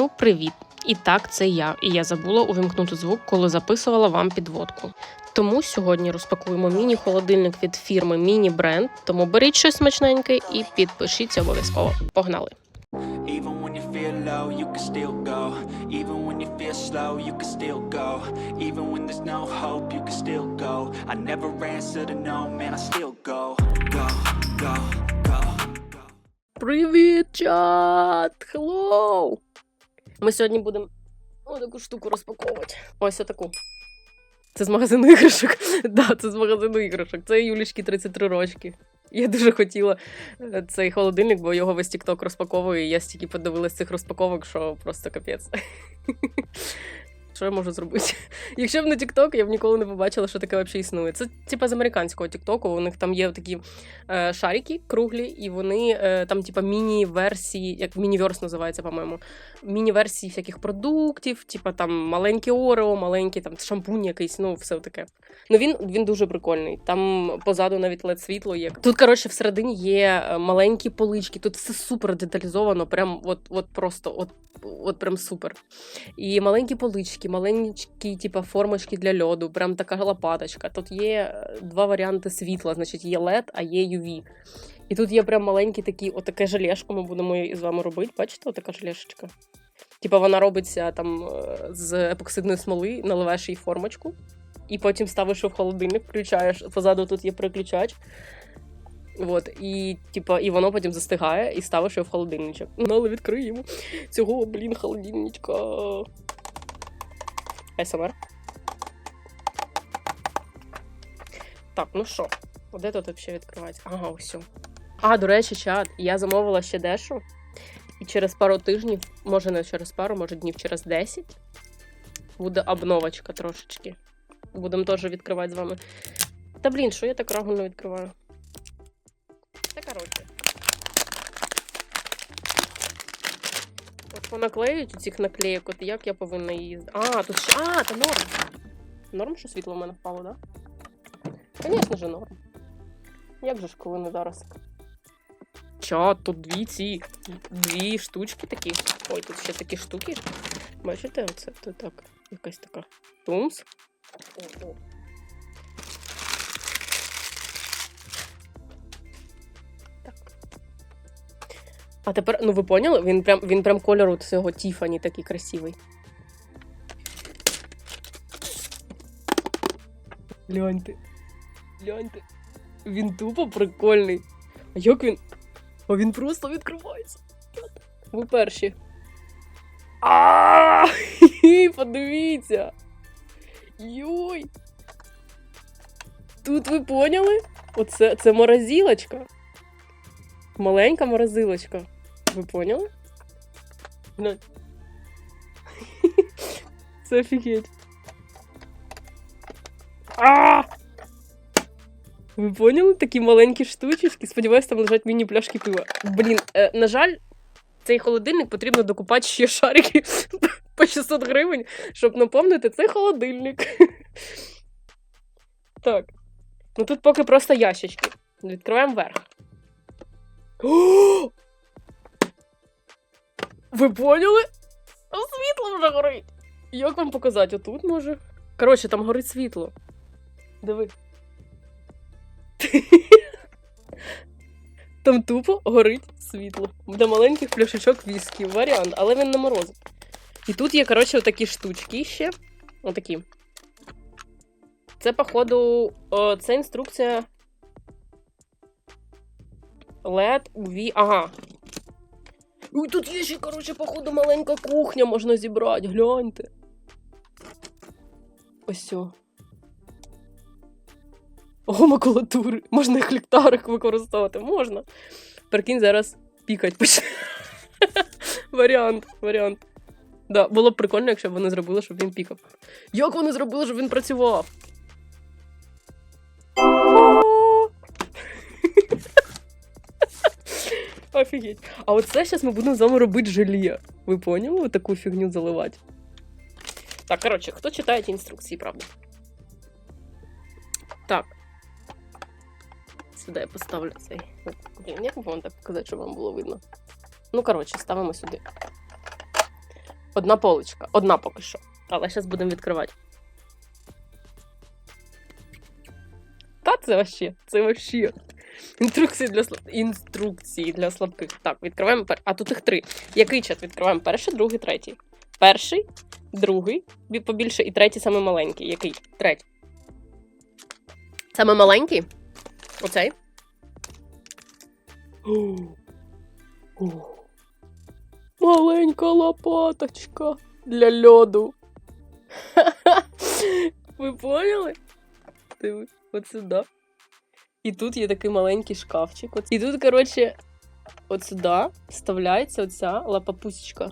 Ну, привіт! І так, це я. І я забула увімкнути звук, коли записувала вам підводку. Тому сьогодні розпакуємо міні-холодильник від фірми Міні Бренд. Тому беріть щось смачненьке і підпишіться обов'язково. Погнали! Even when you feel low, you can still go. Even when you feel slow, you can still go. Even when there's no hope, you can still go. I never answer to no, man, I still go. Go, go, go. Привіт, чат! Хеллоу! Ми сьогодні будемо таку штуку розпаковувати. Ось таку. Це з магазину іграшок. да, це з магазину іграшок. Це Юлічки 33 рочки. Я дуже хотіла е, цей холодильник, бо його весь тікток розпаковує, і я стільки подивилась цих розпаковок, що просто капець. Що я можу зробити? Якщо б не TikTok, я б ніколи не побачила, що таке взагалі існує. Це типа з американського TikTok, у них там є такі е, шарики круглі, і вони е, там, типа, міні-версії, як міні-верс називається, по-моєму, міні-версії всяких продуктів, типа там маленькі Орео, маленькі там шампунь якийсь, ну все таке. Ну він, він дуже прикольний. Там позаду навіть led світло є. Тут, коротше, всередині є е, маленькі полички. Тут все супер деталізовано, прям от, от просто, от, от прям супер. І маленькі полички, маленькі, типа, формочки для льоду, прям така лопаточка. Тут є е, два варіанти світла, значить, є LED, а є UV. І тут є прям маленький такий, отаке желешко, ми будемо з вами робити. Бачите, отака желешечка? Типа вона робиться там е, з епоксидної смоли, наливаєш їй формочку, і потім ставиш в холодильник, включаєш. Позаду тут є переключач. От, і, типа, і воно потім застигає і ставиш його в холодильничок. Ну, але відкриємо цього, блін, холодильничка. СМР. Так, ну що, де тут взагалі відкривається? Ага, ось. А, до речі, чат, я замовила ще дещо. І через пару тижнів, може не через пару, може днів через 10, буде обновочка трошечки. Будемо теж відкривати з вами. Та блін, що я так рагульно відкриваю? Понаклеюють у цих наклеїк, от як я повинна її. А, тут ще. А, це норм. Норм, що світло в мене впало, так? Да? Звісно ж, норм. Як же ж коли не зараз? Чат, тут дві ці дві штучки такі. Ой, тут ще такі штуки. Бачите, оце тут так. Якась така. Тумс. А тепер, ну ви поняли? Він прям, він прям кольору цього Тіфані такий красивий. Гляньте. Гляньте. Він тупо прикольний. А як він. А він просто відкривається. Ви перші. А, подивіться. Йой. Тут ви поняли? Оце це морозилочка. Маленька морозилочка. Ви поняли? Глянь. Це офігеть. А! Ви поняли? Такі маленькі штучечки. Сподіваюсь, там лежать міні-пляшки пива. Блін, е, на жаль, цей холодильник потрібно докупати ще шарики по 600 гривень, щоб наповнити цей холодильник. Так. Ну тут поки просто ящички. Відкриваємо верх. О! Ви поняли? Світло вже горить. Як вам показати? Отут може? Коротше, там горить світло. Диви. Там тупо горить світло. Для маленьких пляшечок віскі. Варіант, але він не морозить. І тут є, коротше, отакі штучки ще. Отакі. Це, походу, це інструкція. LED, UV. Ага. Ой, тут є ще, коротше, походу, маленька кухня можна зібрати. Гляньте. Ось цього. О, макулатури. Можна як ліхтарик використовувати. Можна. Прикинь, зараз пікать почне. варіант, варіант. Да, було б прикольно, якщо б вони зробили, щоб він пікав. Як вони зробили, щоб він працював? Офігеть. А оце зараз ми будемо з вами робити желе. Ви поняли? Таку фігню заливати. Так, коротше, хто читає ті інструкції, правда? Так. Сюди я поставлю цей. Блін, як вам так показати, щоб вам було видно? Ну, коротше, ставимо сюди. Одна поличка. Одна поки що. Але зараз будемо відкривати. Та це вообще, це вообще. Інструкції для слаб... Інструкції для слабких. Так, відкриваємо пер... А тут їх три. Який чат відкриваємо? Перший, другий, третій. Перший, другий, побільше, і третій саме маленький. Який? Третій. Саме маленький? Оцей. Маленька лопаточка для льоду. Ви поняли? Диви, от сюди. І тут є такий маленький шкафчик. І тут, коротше, от сюди вставляється оця лапапусечка.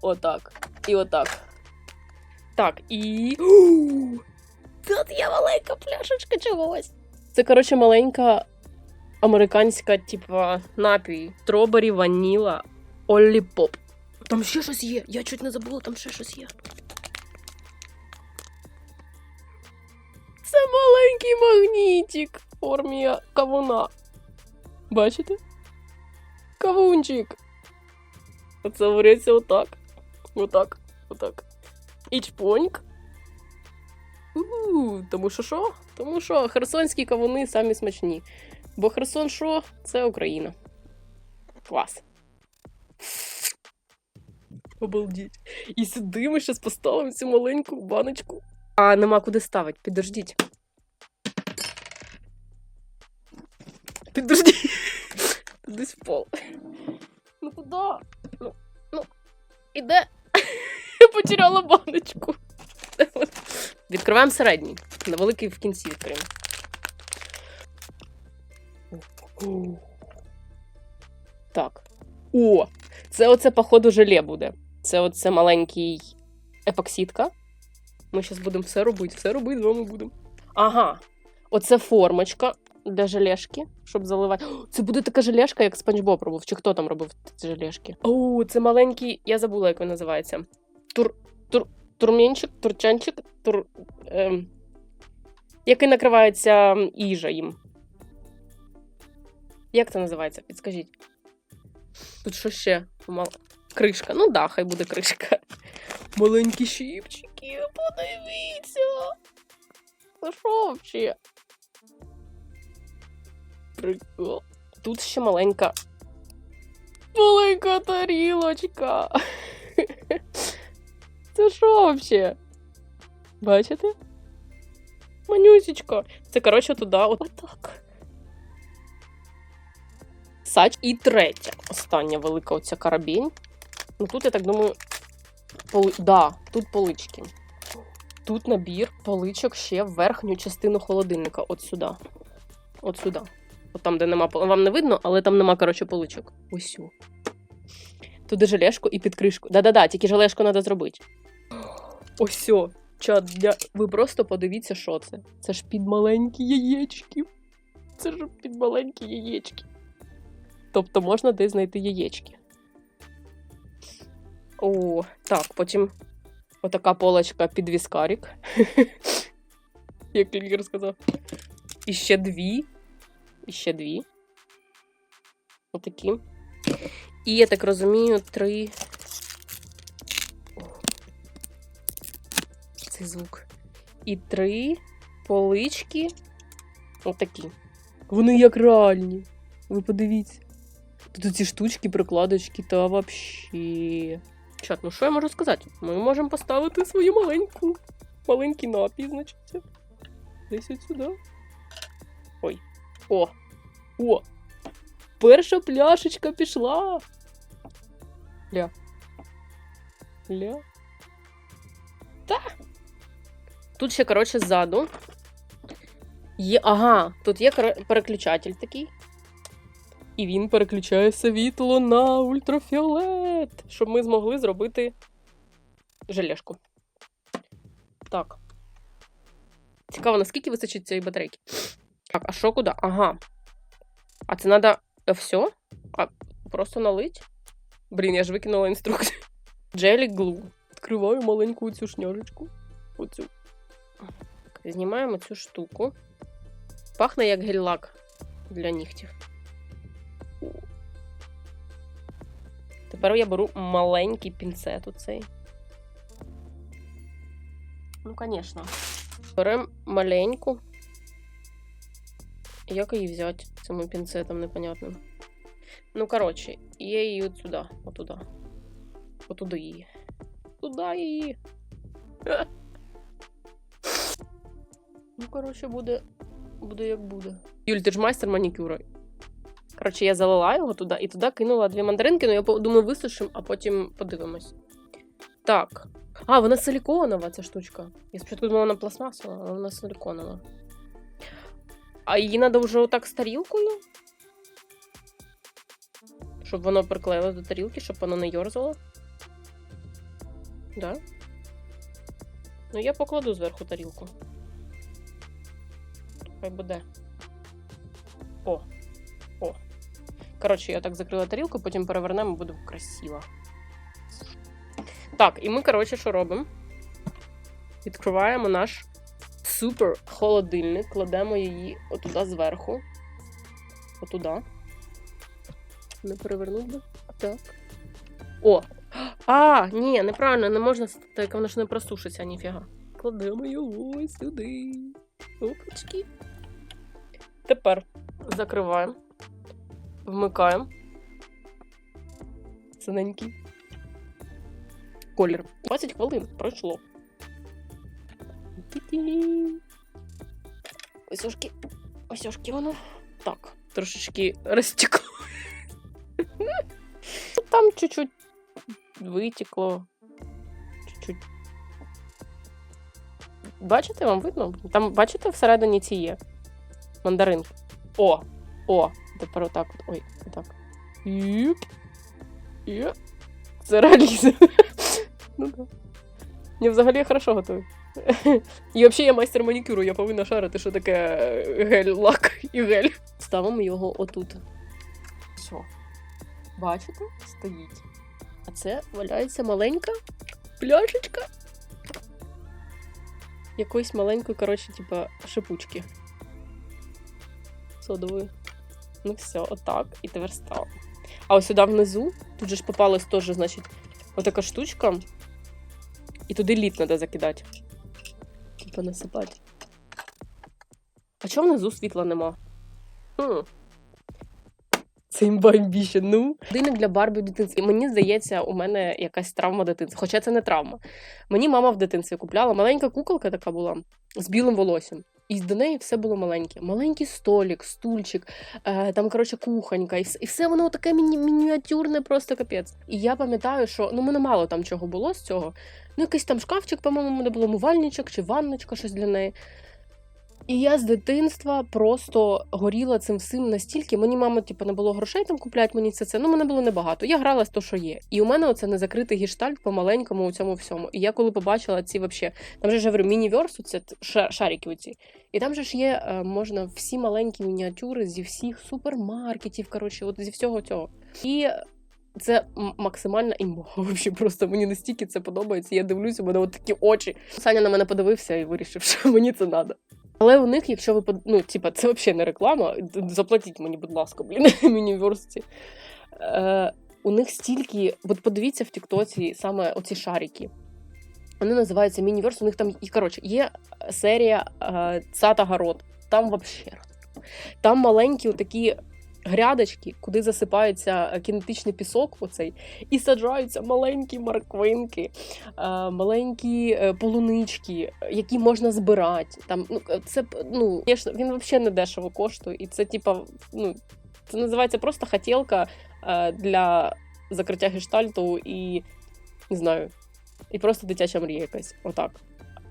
Отак. І отак. Так, і. Тут є маленька пляшечка чогось. Це, коротше, маленька американська, типа, напій. Стробері, ваніла, Оллі Поп. Там ще щось є. Я чуть не забула, там ще щось є. Це маленький магнітик в формі кавуна. Бачите? Кавунчик. Оце говориться отак. Отак. Отак. І чпоньк. Тому що що? Тому що херсонські кавуни самі смачні. Бо Херсон що? Це Україна. Клас. Обалдіть. І сюди ми зараз поставимо цю маленьку баночку. А нема куди ставити. Підождіть. Підождіть. Десь в пол. Ну куди? Ну, ну, іде. Я потеряла баночку. Відкриваємо середній. На великий в кінці відкриємо. Так. О! Це оце, походу, желе буде. Це оце маленький епоксидка. Ми зараз будемо все робити, все робити з вами будемо. Ага. Оце формочка для желешки, щоб заливати. Це буде така желешка, як Спанч Боб робив. Чи хто там робив ці желешки? О, це маленький. Я забула, як він називається. Тур. Тур. Турмінчик, турчанчик, тур. Ем, який накривається їжа їм. Як це називається? Підскажіть. Тут що ще? Мал... Кришка. Ну да, хай буде кришка. Маленький Маленькі щипчики, подивіться. Взагалі? Прикол. Тут ще маленька. Маленька тарілочка. Це що взагалі? Бачите? Манюсечка. Це, коротше, туди отак. Сач. І третя. Остання велика оця карабінь. Ну тут, я так думаю, поли... да, тут полички. Тут набір поличок ще в верхню частину холодильника. От сюди. От сюди. От там, де нема Вам не видно, але там нема, коротше, поличок. Ось. Туди желешку і під кришку. Да-да-да, тільки желешку треба зробити. Ось. Чат, для... ви просто подивіться, що це. Це ж під маленькі яєчки. Це ж під маленькі яєчки. Тобто можна десь знайти яєчки. О, так, потім отака полочка під віскарік. Як лікар сказав. І ще дві. І ще дві. Отакі. І я так розумію, три. Цей звук. І три полички. Отакі. Вони як реальні. Ви подивіться. Тут ці штучки, прикладочки, та вообще. Чат, ну що я можу сказати? Ми можемо поставити свою маленьку. Маленький напій, значить. Десь от сюди. Ой. О! О! Перша пляшечка пішла. Ля. Ля. Та. Тут ще, коротше, ззаду. Є, ага, тут є переключатель такий. І він переключає світло на ультрафіолет, щоб ми змогли зробити желешку. Так. Цікаво, наскільки вистачить цієї батарейки. Так, а що куди? Ага. А це треба все? А просто налить? Блін, я ж викинула інструкцію. Jelly glue. Відкриваю маленьку цю шняжечку. Оцю. Знімаємо цю штуку. Пахне як гель-лак для нігтів. Тепер я беру маленький пінцет оцей. Ну, звісно. Беремо маленьку. Як її взяти цим пінцетом непонятним? Ну, коротше, я її от сюди, отуда. Отуди її. Туди її. Ну, коротше, буде. Буде як буде. Юль, ти ж майстер манікюра. Коротше, я залила його туди і туди кинула дві мандаринки, ну я думаю, висушимо, а потім подивимось. Так. А, вона силіконова, ця штучка. Я спочатку думала, вона пластмасова, але вона силіконова. А її треба вже отак з тарілкою? Щоб воно приклеїлось до тарілки, щоб воно не йорзало. Да? Ну, я покладу зверху тарілку. Хай буде. О. Коротше, я так закрила тарілку, потім перевернемо, буде красиво. Так, і ми, коротше, що робимо? Відкриваємо наш супер холодильник, кладемо її отуда зверху. Отуда. Не перевернути би. Так. О! А, ні, неправильно, не можна, так воно ж не просушиться, ніфіга. Кладемо його сюди. Опачки. Тепер закриваємо, вмикаємо. Синенький. Колір. 20 хвилин пройшло. Осьошки. Осьошки воно. Так, трошечки розтекло. Там чуть-чуть витекло. Чуть-чуть. Бачите, вам видно? Там, бачите, всередині ці є. Мандаринки. О! О! Тепер отак от. Ой, отак. Юп. Юп. Це реалізм. ну да. Я взагалі хорошо готую. І взагалі я майстер манікюру, я повинна шарити, що таке гель-лак і гель. Ставимо його отут. Все. Бачите? Стоїть. А це валяється маленька пляшечка. Якоїсь маленької, коротше, типа шипучки. Содової. Ну все, отак. І тепер став. А ось сюди внизу, тут же ж попалась теж, значить, отака штучка. І туди лід треба закидати. Типа насипати. А чого внизу світла нема? Хм. Це імбамбіще, ну. Годинник для Барбі в дитинстві. Мені здається, у мене якась травма дитинства. Хоча це не травма. Мені мама в дитинстві купляла маленька куколка така була з білим волоссям. І до неї все було маленьке. Маленький столик, стульчик, е, там, коротше, кухонька, і все, воно таке міні- мініатюрне, просто капець. І я пам'ятаю, що ну, мене мало там чого було з цього. Ну, якийсь там шкафчик, по-моєму, де було мувальничок чи ванночка, щось для неї. І я з дитинства просто горіла цим всім настільки. Мені мама, типу, не було грошей там купляти мені це це. Ну, мене було небагато. Я грала з то, що є. І у мене оце незакритий гештальт по маленькому у цьому всьому. І я коли побачила ці вообще, там же ж я говорю, міні-верс, це шарики оці. І там же ж є, е, можна всі маленькі мініатюри зі всіх супермаркетів, коротше, от зі всього цього. І це максимальна імба. Вообще просто мені настільки це подобається. Я дивлюся, у мене от такі очі. Саня на мене подивився і вирішив, що мені це треба. Але у них, якщо ви ну, типа, це взагалі не реклама. Заплатіть мені, будь ласка, блін, мініверсті. Е, у них стільки. От подивіться в Тіктоці саме оці шарики. Вони називаються мініверс. У них там і коротше, є серія е, Цата Город. Там вообще. Там маленькі такі грядочки, куди засипається е, кінетичний пісок, оцей, і саджаються маленькі морквинки, е, маленькі е, полунички, які можна збирати. Там, ну, це, ну, він взагалі не дешево коштує. І це, типа, ну, це називається просто хотілка для закриття гештальту і не знаю, і просто дитяча мрія якась. Отак.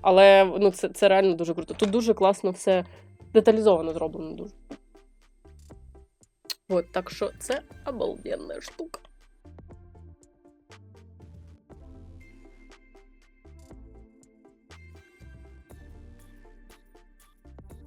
Але ну, це, це реально дуже круто. Тут дуже класно все деталізовано зроблено дуже. От, так що це обалденна штука.